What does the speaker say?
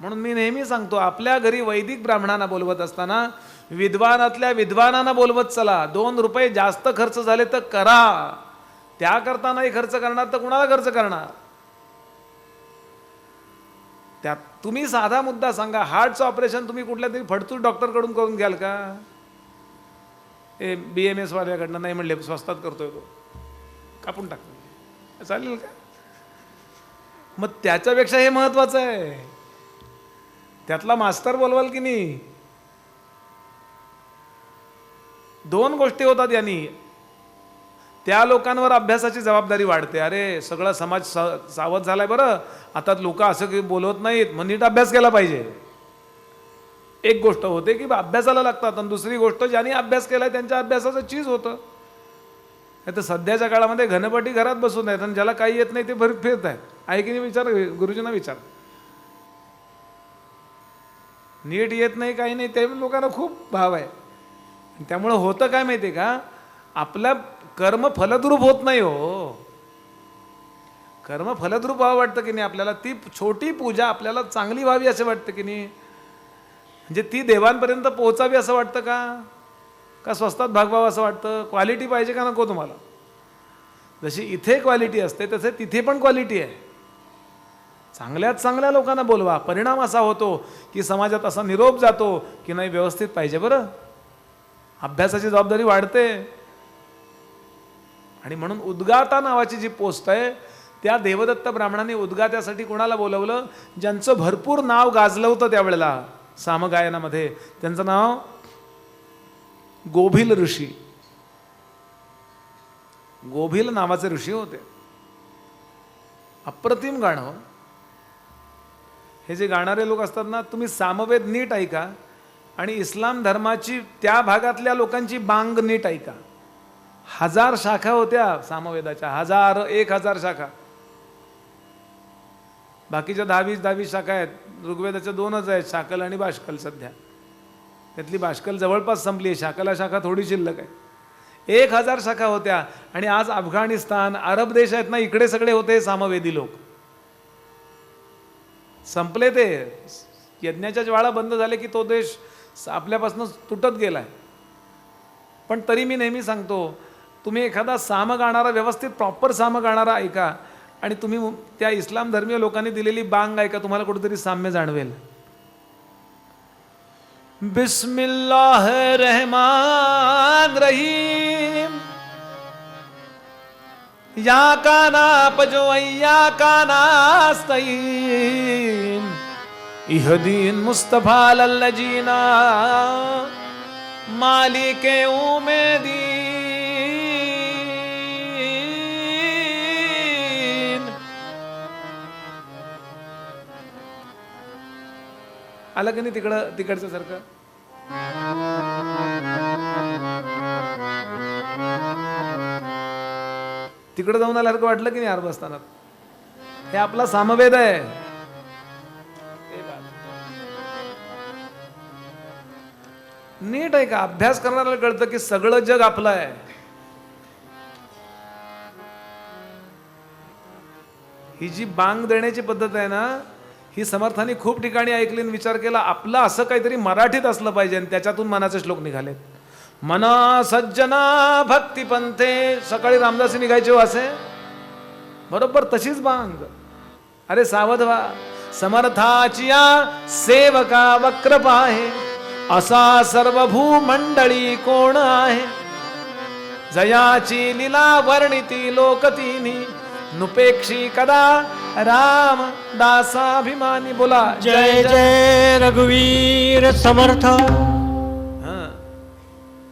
म्हणून मी नेहमी सांगतो आपल्या घरी वैदिक ब्राह्मणांना बोलवत असताना विद्वानातल्या विद्वानांना बोलवत चला. दोन रुपये जास्त खर्च झाले तर करा. त्याकरता नाही खर्च करणार तर कुणाला खर्च करणार? त्यात तुम्ही साधा मुद्दा सांगा हार्टचं ऑपरेशन तुम्ही कुठल्या तरी फडतूर डॉक्टरकडून करून घ्याल का? ए बी एम एस वाल्याकडनं नाही म्हणले स्वस्तात करतोय तो. कापून टाकतो चालेल का? मग त्याच्यापेक्षा हे महत्वाचं आहे. त्यातला मास्तर बोलवाल की नाही? दोन गोष्टी होतात यांनी. त्या लोकांवर अभ्यासाची जबाबदारी वाढते. अरे सगळा समाज सा- सावध झालाय बरं. आता लोक असं काही बोलवत नाहीत. मग नीट अभ्यास केला पाहिजे. एक गोष्ट होते की बा अभ्यासाला लागतात. आणि दुसरी गोष्ट ज्यांनी अभ्यास केलाय त्यांच्या अभ्यासाचं चीज होतं. नाही तर सध्याच्या काळामध्ये घनपटी घरात बसून आहेत. आणि ज्याला काही येत नाही ते भरत फिरत आहेत. आहे की नाही विचार? गुरुजींना विचार. नीट येत नाही काही नाही ते लोकांना खूप भाव आहे. त्यामुळं होतं काय माहिती आहे का? आपला कर्म फलद्रूप होत नाही हो. कर्म फलद्रूप व्हावं वाटतं की नाही आपल्याला? ती छोटी पूजा आपल्याला चांगली व्हावी असं वाटतं की नाही? म्हणजे ती देवांपर्यंत पोहोचावी असं वाटतं का? का स्वस्तात भागवावं असं वाटतं? क्वालिटी पाहिजे का नको तुम्हाला? जशी इथे क्वालिटी असते तसे तिथे पण क्वालिटी आहे. चांगल्यात चांगल्या लोकांना बोलवा. परिणाम असा होतो की समाजात असा निरोप जातो की नाही व्यवस्थित पाहिजे बरं. अभ्यासाची जबाबदारी वाढते. आणि म्हणून उद्गाता नावाची जी पोस्ट आहे त्या देवदत्त ब्राह्मणांनी उद्गात्यासाठी कोणाला बोलवलं? ज्यांचं भरपूर नाव गाजलं होतं त्यावेळेला सामगायनामध्ये. त्यांचं नाव गोभिल ऋषी. गोभिल नावाचे ऋषी होते. अप्रतिम गाणं. हे जे गाणारे लोक असतात ना तुम्ही सामवेद नीट ऐका आणि इस्लाम धर्माची त्या भागातल्या लोकांची बांग नीट ऐका. हजार शाखा होत्या सामवेदाच्या हजार एक हजार शाखा. बाकीच्या दहावीस दहावीस शाखा आहेत. ऋग्वेदाच्या दोनच आहेत शाकल आणि बाष्कल सध्या. त्यातली बाष्कल जवळपास संपली आहे. शाकला शाखा थोडी शिल्लक आहे. एक हजार शाखा होत्या आणि आज अफगाणिस्तान अरब देश आहेत ना इकडे सगळे होते सामवेदी लोक. संपले ते. यज्ञाच्या ज्वाळा बंद झाले की तो देश आपल्यापासून तुटत गेलाय. पण तरी मी नेहमी सांगतो तुम्ही एखादा साम गाणारा व्यवस्थित प्रॉपर साम गाणारा ऐका आणि तुम्ही त्या इस्लाम धर्मीय लोकांनी दिलेली बांग ऐका तुम्हाला कुठेतरी साम्य जाणवेल. बिस्मिल्लाह रहमान रहीम. या का पजो या का इह दीन मुस्तफा लल्लजीना। मालिके उमेदीन। आलं की नाही तिकडं तिकडचं सारखं? तिकडं जाऊन आल्यासारखं वाटलं की नाही अर्ध असताना हे आपला सामवेद आहे. नीट आहे का अभ्यास करणाऱ्याला कळतं की सगळं जग आपलं आहे. ही जी बांग देण्याची पद्धत आहे ना ही समर्थाने खूप ठिकाणी ऐकली आणि विचार केला आपलं असं काहीतरी मराठीत असलं पाहिजे आणि त्याच्यातून मनाचे श्लोक निघालेत. मना सज्जना भक्ती पंथे सकाळी रामदासी निघायचे हो असे? बरोबर तशीच बांग. अरे सावध व्हा. समर्थाची या सेवका वक्र पाहे असा सर्व भूमंडळी कोण आहे? जयाची लिला वर्णिती लोकतीनी. नुपेक्षी कदा? राम दासाभिमानी बोला. जय जय रघुवीर समर्थ.